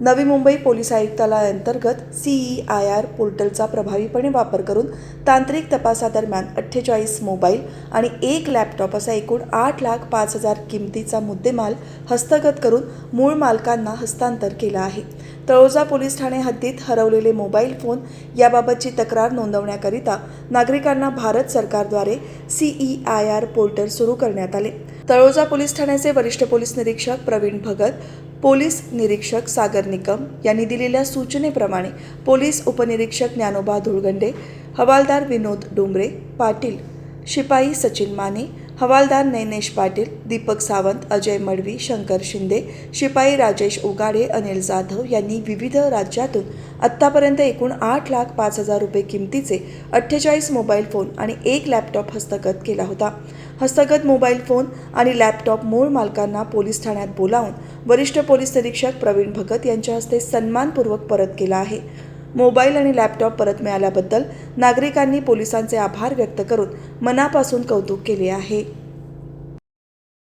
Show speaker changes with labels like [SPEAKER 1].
[SPEAKER 1] नवी मुंबई पोलीस आयुक्तालयांतर्गत C E I R पोर्टलचा प्रभावीपणे वापर करून तांत्रिक तपासादरम्यान अठ्ठेचाळीस मोबाईल आणि एक लॅपटॉप असा एकूण आठ लाख पाच हजार किमतीचा मुद्देमाल हस्तगत करून मूळ मालकांना हस्तांतर केला आहे. तळोजा पोलीस ठाणे हद्दीत हरवलेले मोबाईल फोन याबाबतची तक्रार नोंदवण्याकरिता नागरिकांना भारत सरकारद्वारे सीई आय आर पोर्टल सुरू करण्यात आले. तळोजा पोलीस ठाण्याचे वरिष्ठ पोलीस निरीक्षक प्रवीण भगत पोलीस निरीक्षक सागर निकम यांनी दिलेल्या सूचनेप्रमाणे पोलीस उपनिरीक्षक ज्ञानोबा धुळगंडे हवालदार विनोद डोंबरे पाटील शिपाई सचिन माने हवालदार नैनेश पाटील दीपक सावंत अजय मडवी शंकर शिंदे शिपाई राजेश उगाडे अनिल जाधव यांनी विविध राज्यातून आत्तापर्यंत एकूण आठ लाख पाच हजार रुपये किमतीचे अठ्ठेचाळीस मोबाईल फोन आणि एक लॅपटॉप हस्तगत केला होता. हस्तगत मोबाईल फोन आणि लॅपटॉप मूळ मालकांना पोलीस ठाण्यात बोलावून वरिष्ठ पोलीस निरीक्षक प्रवीण भगत यांच्या हस्ते सन्मानपूर्वक परत केला आहे. मोबाईल आणि लॅपटॉप परत मिळाल्याबद्दल नागरिकांनी पोलिसांचे आभार व्यक्त करून मनापासून कौतुक केले आहे.